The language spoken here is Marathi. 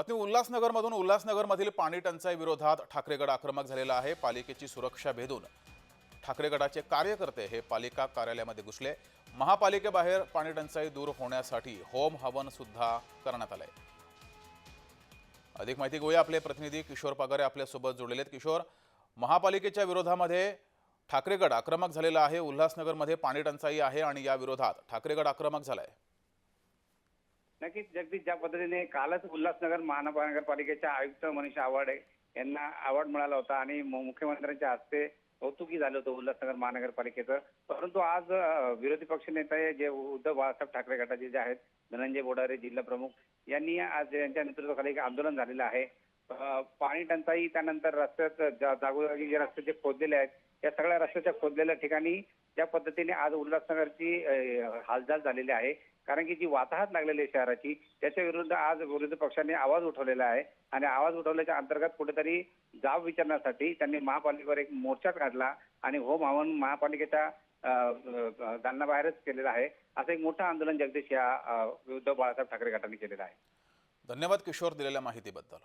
बातमी उल्हासनगरमधून उल्हासनगरमधील पाणी टंचाई विरोधात ठाकरेगड आक्रमक झालेला आहे. पालिकेची सुरक्षा भेदून ठाकरेगडाचे कार्यकर्ते हे पालिका कार्यालयामध्ये घुसले. महापालिकेबाहेर पाणी टंचाई दूर होण्यासाठी होम हवन सुद्धा करण्यात आलंय. अधिक माहिती घेऊया आपले प्रतिनिधी किशोर पगारे आपल्यासोबत जोडलेले आहेत. किशोर महापालिकेच्या विरोधामध्ये ठाकरेगड आक्रमक झालेला आहे. उल्हासनगरमध्ये पाणी टंचाई आहे आणि या विरोधात ठाकरेगड आक्रमक झालाय. नक्कीच जगदीश ज्या पद्धतीने कालच उल्हासनगर महानगरपालिकेच्या आयुक्त मनीषा आवाडे यांना अवॉर्ड मिळाला होता आणि मु- मुख्यमंत्र्यांच्या हस्ते कौतुकी झालं होतं उल्हासनगर महानगरपालिकेचं. परंतु आज विरोधी पक्षनेते जे उद्धव बाळासाहेब ठाकरे गटाचे जे आहेत धनंजय बोडारे जिल्हा प्रमुख यांनी आज यांच्या नेतृत्वाखाली एक आंदोलन झालेलं आहे. पाणी टंचाई त्यानंतर रस्त्यात जागोजागी जे रस्ते जे खोदलेले आहेत या सगळ्या रस्त्याच्या खोदलेल्या ठिकाणी ज्या पद्धतीने आज उल्हासनगरची हालचाल झालेली आहे. कारण की जी वाताहत लागलेली आहे शहराची त्याच्या विरुद्ध आज विरोधी पक्षांनी आवाज उठवलेला आहे. आणि आवाज उठवल्याच्या अंतर्गत कुठेतरी जाब विचारण्यासाठी त्यांनी महापालिकेवर एक मोर्चा काढला आणि होम हवन महापालिकेच्या दालनाबाहेरच केलेलं आहे. असं एक मोठं आंदोलन जगदीश या विरुद्ध बाळासाहेब ठाकरे गटाने केलेलं आहे. धन्यवाद किशोर दिलेल्या माहितीबद्दल.